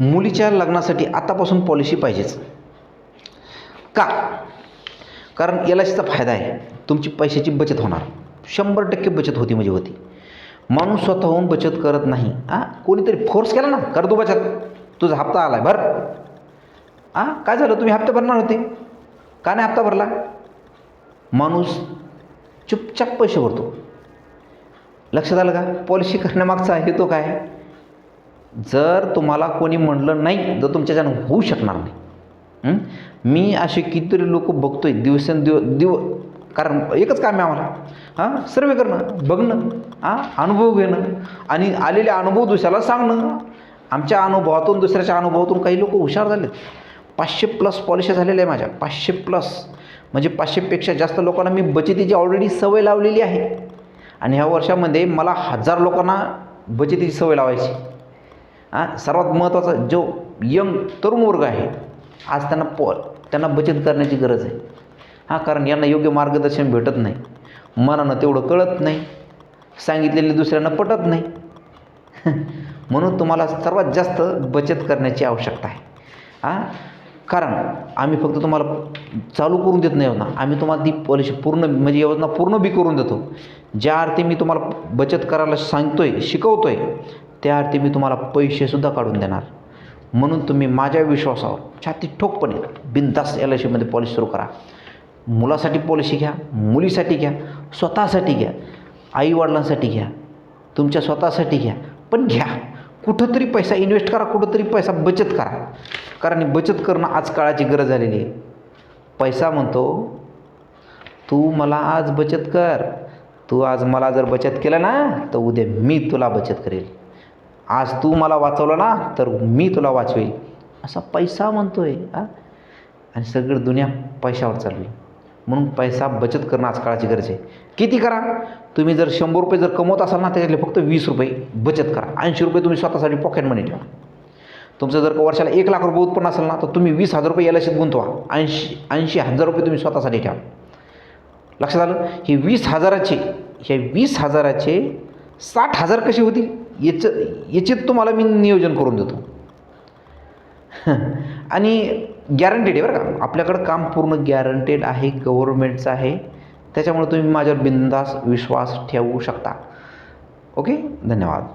मुलीच्या लग्नासाठी आतापासून पॉलिसी पाहिजेच. का? कारण एल आय सीचा फायदा आहे. तुमची पैशाची बचत होणार. शंभर टक्के बचत होती म्हणजे होती. माणूस स्वतःहून बचत करत नाही. हां कोणीतरी फोर्स केला ना? कर तू बचत. तुझा हप्ता आला आहे भर. हां काय झालं? तुम्ही हप्ते भरणार होते. का नाही हप्ता भरला? माणूस चुपचाप पैसे भरतो. लक्षात आलं का? पॉलिसी करण्यामागचा हेतू काय? जर तुम्हाला कोणी म्हणलं नाही तर तुमच्याच्यानं होऊ शकणार नाही. मी असे कितीतरी लोक बघतो आहे दिवसेंदिव दिव कारण एकच काम आहे आम्हाला. हां? सर्वे करणं बघणं हां? अनुभव घेणं आणि आलेले अनुभव दुसऱ्याला सांगणं. आमच्या अनुभवातून दुसऱ्याच्या अनुभवातून काही लोक हुशार झालेत. पाचशे प्लस पॉलिशी झालेल्या आहे माझ्या. पाचशे प्लस म्हणजे पाचशेपेक्षा जास्त लोकांना मी बचतीची ऑलरेडी सवय लावलेली आहे. आणि ह्या वर्षामध्ये मला हजार लोकांना बचतीची सवय लावायची. सर्वात महत्त्वाचा जो यंग तरुण वर्ग आहे आज त्यांना प त्यांना बचत करण्याची गरज आहे. हां कारण यांना योग्य मार्गदर्शन भेटत नाही. मनानं तेवढं कळत नाही. सांगितलेले दुसऱ्यांना पटत नाही. म्हणून तुम्हाला सर्वात जास्त बचत करण्याची आवश्यकता आहे. हां? कारण आम्ही फक्त तुम्हाला चालू करून देत नाही योजना आम्ही तुम्हाला ती पॉलिसी पूर्ण म्हणजे योजना पूर्ण बी करून देतो. ज्या अर्थी मी तुम्हाला बचत करायला सांगतो आहे शिकवतो आहे त्या अर्थी मी तुम्हाला पैसेसुद्धा काढून देणार. म्हणून तुम्ही माझ्या विश्वासावर छाती ठोकपणे बिनधास्त एल आय सीमध्ये पॉलिसी सुरू करा. मुलासाठी पॉलिसी घ्या मुलीसाठी घ्या स्वतःसाठी घ्या आईवडिलांसाठी घ्या तुमच्या स्वतःसाठी घ्या पण घ्या. कुठंतरी पैसा इन्व्हेस्ट करा कुठंतरी पैसा बचत करा. कारण बचत करणं आज काळाची गरज झालेली आहे. पैसा म्हणतो तू मला आज बचत कर. तू आज मला जर बचत केलं ना तर उद्या मी तुला बचत करेल. आज तू मला वाचवलं ना तर मी तुला वाचवेल असा पैसा म्हणतो आहे आणि सगळं दुनिया पैशावर चालली. म्हणून पैसा बचत करणं आज काळाची गरज आहे. किती करा? तुम्ही जर शंभर रुपये जर कमवत असाल ना त्याच्यातले फक्त वीस रुपये बचत करा. ऐंशी रुपये तुम्ही स्वतःसाठी पॉकेट मनी ठेवा. तुमचं जर का वर्षाला एक लाख रुपये उत्पन्न असेल ना तर तुम्ही वीस हजार रुपये याला गुंतवा. ऐंशी ऐंशी हजार रुपये तुम्ही स्वतःसाठी ठेवा. लक्षात आलं? हे वीस हजाराचे हे वीस हजाराचे साठ हजार कसे होतील? याचं याचे तुम्हाला मी नियोजन करून देतो. आणि गॅरंटेड आहे बरं का. आपल्याकडं काम पूर्ण गॅरंटेड आहे गव्हर्मेंटचं आहे. त्याच्यामुळे तुम्ही माझ्यावर बिंदास विश्वास ठेवू शकता. ओके धन्यवाद.